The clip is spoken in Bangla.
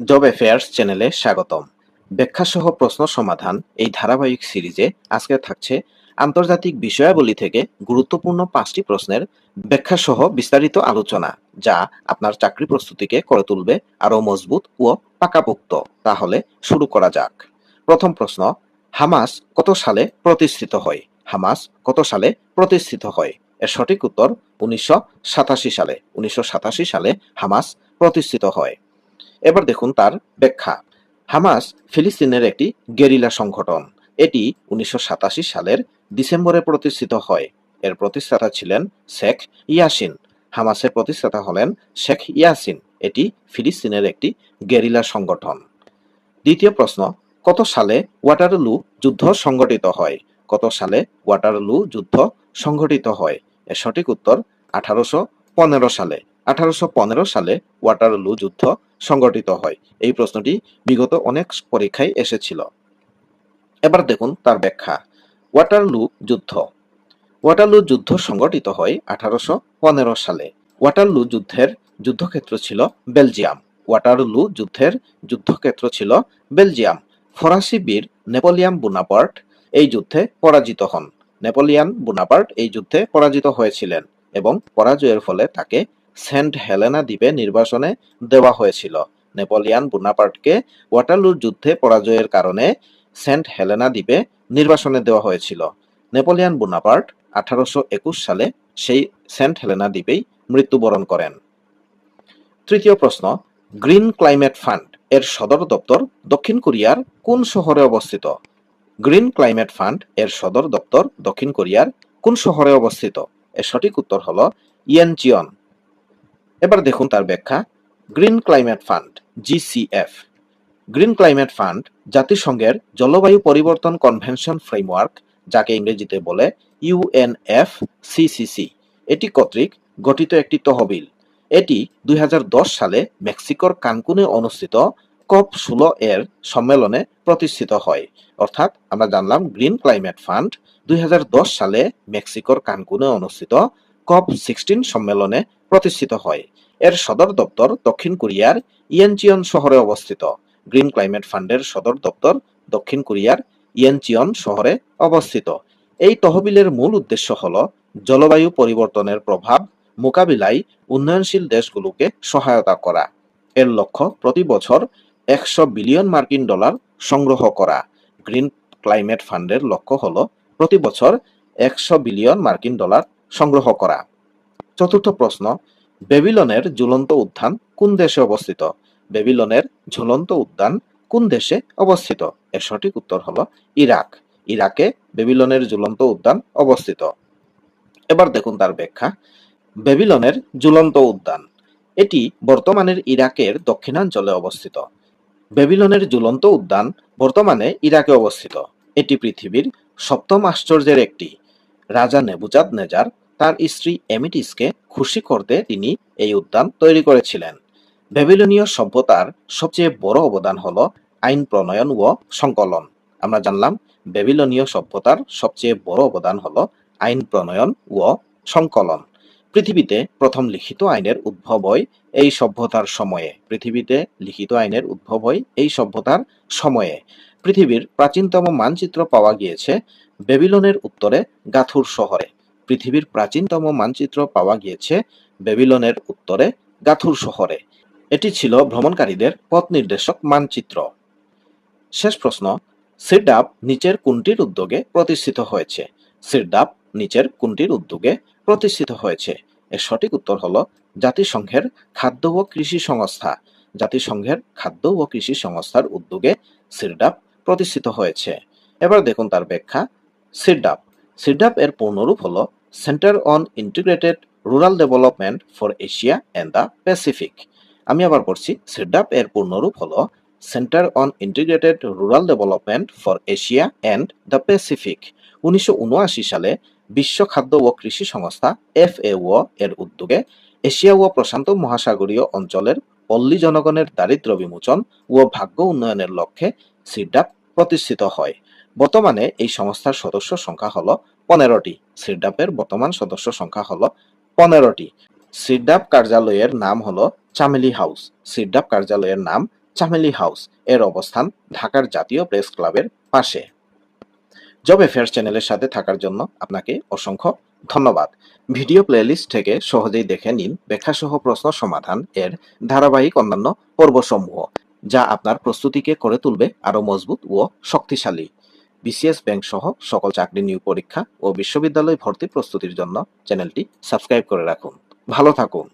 জব অ্যাফেয়ার্স চ্যানেলে স্বাগতম। ব্যাখ্যাসহ প্রশ্ন সমাধান এই ধারাবাহিক সিরিজে আজকে থাকছে আন্তর্জাতিক বিষয়াবলী থেকে গুরুত্বপূর্ণ পাঁচটি প্রশ্নের ব্যাখ্যাসহ বিস্তারিত আলোচনা, যা আপনার চাকরি প্রস্তুতিকে করে তুলবে আরও মজবুত ও পাকাপোক্ত। তাহলে শুরু করা যাক। প্রথম প্রশ্ন, হামাস কত সালে প্রতিষ্ঠিত হয়? হামাস কত সালে প্রতিষ্ঠিত হয়? এর সঠিক উত্তর, উনিশশো সাতাশি সালে। উনিশশো সাতাশি সালে হামাস প্রতিষ্ঠিত হয়। এবার দেখুন তার ব্যাখ্যা। হামাস ফিলিস্তিনের একটি গেরিলা সংগঠন। এটি উনিশশো সাতাশি সালের ডিসেম্বরে প্রতিষ্ঠিত হয়। এর প্রতিষ্ঠাতা ছিলেন শেখ ইয়াসিন। হামাসের প্রতিষ্ঠাতা হলেন শেখ ইয়াসিন। এটি ফিলিস্তিনের একটি গেরিলা সংগঠন। দ্বিতীয় প্রশ্ন, কত সালে ওয়াটারলু যুদ্ধ সংগঠিত হয়? কত সালে ওয়াটারলু যুদ্ধ সংগঠিত হয়? এর সঠিক উত্তর, আঠারোশো পনেরো সালে। আঠারোশো পনেরো সালে ওয়াটারলু যুদ্ধ সংগঠিত হয়। এই প্রশ্নটি বিগত অনেক পরীক্ষায় এসেছিল। এবার দেখুন তার ব্যাখ্যা। ওয়াটারলু যুদ্ধ। ওয়াটারলু যুদ্ধ সংগঠিত হয় আঠারোশো পনেরো সালে। ওয়াটারলু যুদ্ধের যুদ্ধক্ষেত্র ছিল বেলজিয়াম। ওয়াটারলু যুদ্ধের যুদ্ধক্ষেত্র ছিল বেলজিয়াম। ফরাসি বীর নেপোলিয়ান বুনাপার্ট এই যুদ্ধে পরাজিত হন। নেপোলিয়ান বুনাপার্ট এই যুদ্ধে পরাজিত হয়েছিলেন এবং পরাজয়ের ফলে তাকে সেন্ট হেলেনা দ্বীপে নির্বাসনে দেওয়া হয়েছিল। নেপোলিয়ান বুনাপার্টকে ওয়াটারলুর যুদ্ধে পরাজয়ের কারণে সেন্ট হেলেনা দ্বীপে নির্বাসনে দেওয়া হয়েছিল। নেপোলিয়ান বুনাপার্ট আঠারোশো সালে সেই সেন্ট হেলেনা দ্বীপেই মৃত্যুবরণ করেন। তৃতীয় প্রশ্ন, গ্রিন ক্লাইমেট ফান্ড এর সদর দপ্তর দক্ষিণ কোরিয়ার কোন শহরে অবস্থিত? গ্রিন ক্লাইমেট ফান্ড এর সদর দপ্তর দক্ষিণ কোরিয়ার কোন শহরে অবস্থিত? এর সঠিক উত্তর হল ইয়েনচিয়ন। এবার দেখুন তার ব্যাখ্যা। Green climate fund GCF green climate fund জাতিসংঘের জলবায়ু পরিবর্তন কনভেনশন ফ্রেমওয়ার্ক, যাকে ইংরেজিতে বলে ইউএনএফ সিসিসি এটি কর্তৃক গঠিত একটি তহবিল। এটি দুই হাজার দশ সালে মেক্সিকোর কানকুনে অনুষ্ঠিত কপ ষোলো এর সম্মেলনে প্রতিষ্ঠিত হয়। অর্থাৎ আমরা জানলাম গ্রিন ক্লাইমেট ফান্ড দুই হাজার দশ সালে মেক্সিকোর কানকুনে অনুষ্ঠিত কপ সিক্সটিন সম্মেলনে প্রতিষ্ঠিত হয়। এর সদর দপ্তর দক্ষিণ কোরিয়ার ইয়েনচিয়ন শহরে অবস্থিত। গ্রিন ক্লাইমেট ফান্ডের সদর দপ্তর দক্ষিণ কোরিয়ার ইয়েনচিয়ন শহরে অবস্থিত। এই তহবিলের মূল উদ্দেশ্য হল জলবায়ু পরিবর্তনের প্রভাব মোকাবিলায় উন্নয়নশীল দেশগুলোকে সহায়তা করা। এর লক্ষ্য প্রতি বছর একশো বিলিয়ন মার্কিন ডলার সংগ্রহ করা। গ্রিন ক্লাইমেট ফান্ডের লক্ষ্য হল প্রতি বছর একশো বিলিয়ন মার্কিন ডলার সংগ্রহ করা। চতুর্থ প্রশ্ন, বেবিলনের ঝুলন্ত উদ্যান কোন দেশে অবস্থিত? বেবিলনের ঝুলন্ত উদ্যান কোন দেশে অবস্থিত? এর সঠিক উত্তর হলো ইরাক। ইরাকে বেবিলনের ঝুলন্ত উদ্যান অবস্থিত। এবার দেখুন তার ব্যাখ্যা। বেবিলনের ঝুলন্ত উদ্যান এটি বর্তমানের ইরাকের দক্ষিণাঞ্চলে অবস্থিত। বেবিলনের ঝুলন্ত উদ্যান বর্তমানে ইরাকে অবস্থিত। এটি পৃথিবীর সপ্তম আশ্চর্যের একটি রাজা নেবুজাদ নেজার তার স্ত্রী এমিটিসকে খুশি করতে তিনি এই উদ্যান তৈরি করেছিলেন। বেবিলনীয় সভ্যতার সবচেয়ে বড় অবদান হল আইন প্রণয়ন ও সংকলন। আমরা জানলাম বেবিলনীয় সভ্যতার সবচেয়ে বড় অবদান হল আইন প্রণয়ন ও সংকলন। পৃথিবীতে প্রথম লিখিত আইনের উদ্ভব হয় এই সভ্যতার সময়ে। পৃথিবীতে লিখিত আইনের উদ্ভব হয় এই সভ্যতার সময়ে। পৃথিবীর প্রাচীনতম মানচিত্র পাওয়া গিয়েছে বেবিলনের উত্তরে গাথুর শহরে। পৃথিবীর প্রাচীনতম মানচিত্র পাওয়া গিয়েছে বেবিলনের উত্তরে গাথুর শহরে। এটি ছিল ভ্রমণকারীদের পথ নির্দেশক মানচিত্র। শেষ প্রশ্ন সিরডাপ নিচের কোনটির উদ্যোগে প্রতিষ্ঠিত হয়েছে? সিরডাপ নিচের কোনটির উদ্যোগে প্রতিষ্ঠিত হয়েছে? এর সঠিক উত্তর হলো জাতিসংঘের খাদ্য ও কৃষি সংস্থা। জাতিসংঘের খাদ্য ও কৃষি সংস্থার উদ্যোগে সিরডাপ প্রতিষ্ঠিত হয়েছে। এবার দেখুন তার ব্যাখ্যা। সিরডাপ সিডাপ এর পূর্ণরূপ হল centre on integrated rural development for Asia and the Pacific আমি আবার পড়ছি সিরডাপ এর পূর্ণরূপ হল centre on integrated rural development for Asia and the Pacific উনিশশো উনআশি সালে বিশ্ব খাদ্য ও কৃষি সংস্থা এফএও এর উদ্যোগে এশিয়া ও প্রশান্ত মহাসাগরীয় অঞ্চলের পল্লী জনগণের দারিদ্র্য বিমোচন ও ভাগ্য উন্নয়নের লক্ষ্যে সিরডাপ প্রতিষ্ঠিত হয়। বর্তমানে এই সংস্থার সদস্য সংখ্যা হলো পনেরোটি। সিরডাপের বর্তমান সদস্য সংখ্যা হলো পনেরোটি। সিরডাপ কার্যালয়ের নাম হলো চামেলি হাউস। সিডাপ কার্যালয়ের নাম চামেলি হাউস। এর অবস্থান ঢাকার জাতীয় প্রেস ক্লাবের পাশে। জব অ্যাফেয়ার্স চ্যানেলের সাথে থাকার জন্য আপনাকে অসংখ্য ধন্যবাদ। ভিডিও প্লেলিস্ট থেকে সহজেই দেখে নিন ব্যাখ্যাসহ প্রশ্ন সমাধান এর ধারাবাহিক অন্যান্য পর্বসমূহ। যা আপনার প্রস্তুতিকে করে তুলবে আরও মজবুত ও শক্তিশালী। বিসিএস ব্যাংক সহ সকল চাকরি নিয়োগ পরীক্ষা ও বিশ্ববিদ্যালয় ভর্তি প্রস্তুতির জন্য চ্যানেলটি সাবস্ক্রাইব করে রাখুন। ভালো থাকুন।